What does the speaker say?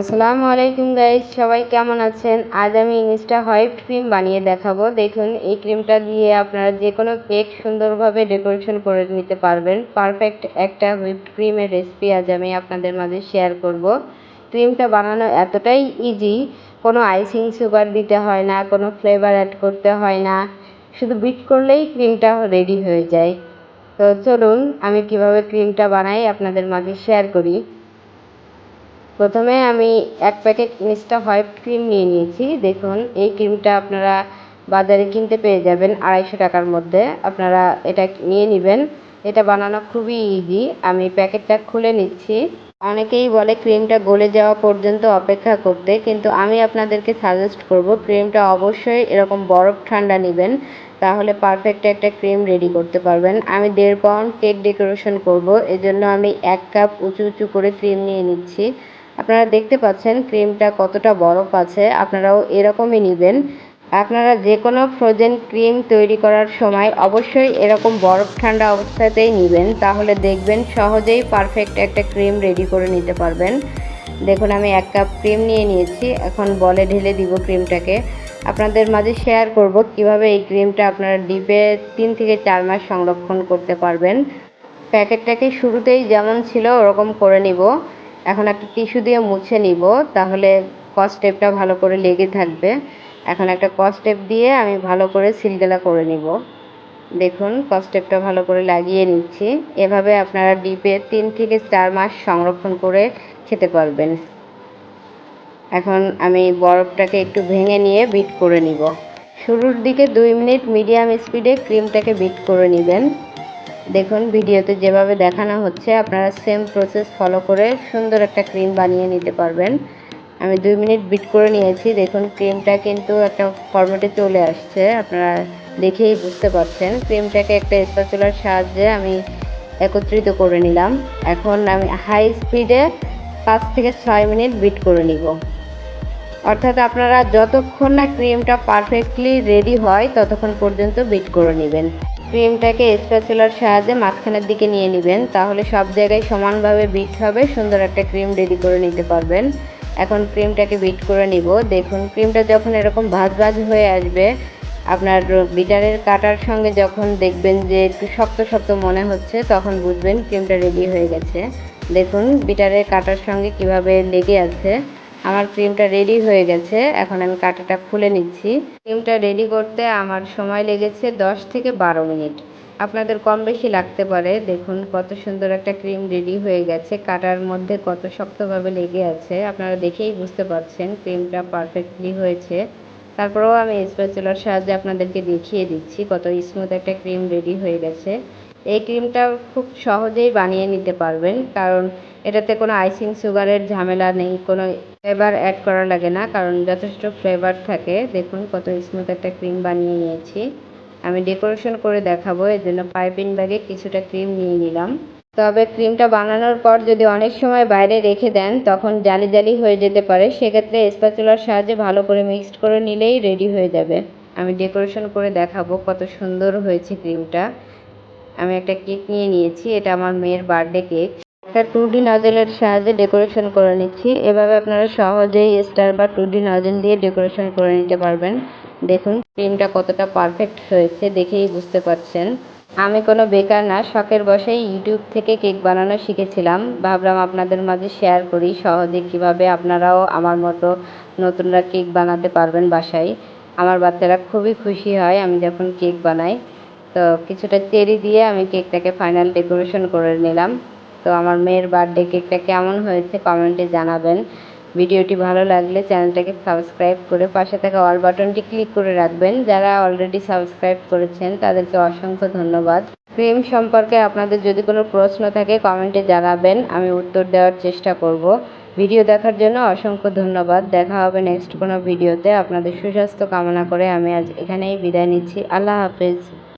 আসসালামু আলাইকুম গাইস সবাই কেমন আছেন? আজ আমি ইনস্টা হোয়াইট ক্রিম বানিয়ে দেখাবো। দেখুন, এই ক্রিমটা দিয়ে আপনারা যে কোনো কেক সুন্দরভাবে ডেকোরেশন করে নিতে পারবেন। পারফেক্ট একটা হুইপ ক্রিমের রেসিপি আজ আমি আপনাদের মাঝে শেয়ার করব। ক্রিমটা বানানো এতটাই ইজি কোনো আইসিং সুগার দিতে হয় না, কোনো ফ্লেভার অ্যাড করতে হয় না। শুধু বিট করলেই ক্রিমটা রেডি হয়ে যায়। তো চলুন, আমি কীভাবে ক্রিমটা বানাই আপনাদের মাঝে শেয়ার করি। প্রথমে আমি এক প্যাকেট ইনস্টা হোয়াইট ক্রিম নিয়ে নিয়েছি। দেখুন, এই ক্রিমটা আপনারা বাজারে কিনতে পেয়ে যাবেন আড়াইশো টাকার মধ্যে। আপনারা এটা নিয়ে নেবেন। এটা বানানো খুবই ইজি আমি প্যাকেটটা খুলে নিচ্ছি। অনেকেই বলে ক্রিমটা গলে যাওয়া পর্যন্ত অপেক্ষা করতে, কিন্তু আমি আপনাদেরকে সাজেস্ট করব ক্রিমটা অবশ্যই এরকম বরফ ঠান্ডা নেবেন, তাহলে পারফেক্ট একটা ক্রিম রেডি করতে পারবেন। আমি দেড় পাউন্ড কেক ডেকোরেশন করব, এজন্য আমি এক কাপ উঁচু উঁচু করে ক্রিম নিয়ে নিচ্ছি। আপনারা দেখতে পাচ্ছেন, ক্রিমটা কতটা বরফ আছে, আপনারাও এরকমই নেবেন। আপনারা যে কোনো ফ্রোজেন ক্রিম তৈরি করার সময় অবশ্যই এরকম বরফ ঠান্ডা অবস্থাতেই নেবেন, তাহলে দেখবেন সহজেই পারফেক্ট একটা ক্রিম রেডি করে নিতে পারবেন। দেখুন, আমি এক কাপ ক্রিম নিয়ে নিয়েছি, এখন বলে ঢেলে দিব ক্রিমটাকে। আপনাদের মাঝে শেয়ার করব কীভাবে এই ক্রিমটা আপনারা ডিপে তিন থেকে চার মাস সংরক্ষণ করতে পারবেন। প্যাকেটটাকে শুরুতেই যেমন ছিল, ওরকম করে নিব। এখন একটা টিস্যু দিয়ে মুছে নিব, তাহলে কস্টেপটা ভালো করে লেগে থাকবে। এখন একটা কস্টেপ দিয়ে আমি ভালো করে সিলগেলা করে নিব। দেখুন কস্টেপটা ভালো করে লাগিয়ে নিচ্ছি। এভাবে আপনারা ডিপে তিন থেকে চার মাস সংরক্ষণ করে খেতে পারবেন। এখন আমি বরফটাকে একটু ভেঙে নিয়ে বিট করে নিব। শুরুর দিকে দুই মিনিট মিডিয়াম স্পিডে ক্রিমটাকে বিট করে নেবেন। দেখুন, ভিডিওতে যেভাবে দেখানো হচ্ছে, আপনারা সেম প্রসেস ফলো করে সুন্দর একটা ক্রিম বানিয়ে নিতে পারবেন। আমি দুই মিনিট বিট করে নিয়েছি। দেখুন ক্রিমটা কিন্তু একটা ফর্মেটে চলে আসছে। আপনারা দেখেই বুঝতে পারছেন। ক্রিমটাকে একটা স্প্যাচুলার সাহায্যে আমি একত্রিত করে নিলাম। এখন আমি হাই স্পিডে পাঁচ থেকে ছয় মিনিট বিট করে নিব। অর্থাৎ আপনারা যতক্ষণ না ক্রিমটা পারফেক্টলি রেডি হয়, ততক্ষণ পর্যন্ত বিট করে নেবেন। ক্রিমটাকে স্প্যাচুলার সাহায্যে মাঝখানের দিকে নিয়ে নেবেন। তাহলে সব জায়গায় সমানভাবে বিট হবে, সুন্দর একটা ক্রিম রেডি করে নিতে পারবেন। এখন ক্রিমটাকে বিট করে নিব। দেখুন, ক্রিমটা যখন এরকম ভাজ ভাজ হয়ে আসবে, আপনার বিটারের কাটার সঙ্গে যখন দেখবেন যে একটু শক্ত শক্ত মনে হচ্ছে, তখন বুঝবেন ক্রিমটা রেডি হয়ে গেছে। দেখুন, বিটারের কাটার সঙ্গে কীভাবে লেগে আছে। আমার ক্রিমটা রেডি হয়ে গেছে। এখন আমি কাঁটাটা খুলে নিচ্ছি। ক্রিমটা রেডি করতে আমার সময় লেগেছে দশ থেকে বারো মিনিট। আপনাদের কম বেশি লাগতে পারে। দেখুন কত সুন্দর একটা ক্রিম রেডি হয়ে গেছে। কাটার মধ্যে কত শক্তভাবে লেগে আছে। আপনারা দেখেই বুঝতে পারছেন ক্রিমটা পারফেক্টলি হয়েছে। তারপরেও আমি স্প্যাচুলার সাহায্যে আপনাদেরকে দেখিয়ে দিচ্ছি কত স্মুথ একটা ক্রিম রেডি হয়ে গেছে। এই ক্রিমটা খুব সহজেই বানিয়ে নিতে পারবেন। কারণ এটাতে কোনো আইসিং সুগারের ঝামেলা নেই, কোনো ফ্লেভার অ্যাড করা লাগে না, কারণ যথেষ্ট ফ্লেভার থাকে। দেখুন কত স্মুথ একটা ক্রিম বানিয়ে নিয়েছি। আমি ডেকোরেশন করে দেখাবো, এর জন্য পাইপিং ব্যাগে কিছুটা ক্রিম নিয়ে নিলাম। তবে ক্রিমটা বানানোর পর যদি অনেক সময় বাইরে রেখে দেন, তখন জালি জালি হয়ে যেতে পারে। সেক্ষেত্রে স্প্যাচুলার সাহায্যে ভালো করে মিক্সড করে নিলেই রেডি হয়ে যাবে। আমি ডেকোরেশন করে দেখাবো কত সুন্দর হয়েছে ক্রিমটা আমি একটা কেক নিয়ে নিয়েছি, এটা আমার মেয়ের বার্থডে কেক একটা টু ডি নজেলের সাহায্যে ডেকোরেশন করে নিচ্ছি। এভাবে আপনারা সহজেই স্টার বা টু ডি নজেল দিয়ে ডেকোরেশন করে নিতে পারবেন। দেখুন ক্রিমটা কতটা পারফেক্ট হয়েছে দেখেই বুঝতে পারছেন। আমি কোনো বেকার না, শখের বসেই ইউটিউব থেকে কেক বানানো শিখেছিলাম। ভাবলাম আপনাদের মাঝে শেয়ার করি সহজে কীভাবে আপনারাও আমার মতো নতুনরা কেক বানাতে পারবেন বাসায়। আমার বাচ্চারা খুবই খুশি হয় আমি যখন কেক বানাই। তো কিছুটা চেরি দিয়ে আমি কেকটাকে ফাইনাল ডেকোরেশন করে নিলাম। তো আমার মেয়ের বার্থডে কেকটা কেমন হয়েছে কমেন্টে জানাবেন। ভিডিওটি ভালো লাগলে চ্যানেলটাকে সাবস্ক্রাইব করে পাশে থাকা অল বাটনটি ক্লিক করে রাখবেন। যারা অলরেডি সাবস্ক্রাইব করেছেন, তাদেরকে অসংখ্য ধন্যবাদ। ক্রিম সম্পর্কে আপনাদের যদি কোনো প্রশ্ন থাকে কমেন্টে জানাবেন। আমি উত্তর দেওয়ার চেষ্টা করব। ভিডিও দেখার জন্য অসংখ্য ধন্যবাদ। দেখা হবে নেক্সট কোনো ভিডিওতে আপনাদের সুস্বাস্থ্য কামনা করে আমি আজ এখানেই বিদায় নিচ্ছি। আল্লাহ হাফেজ।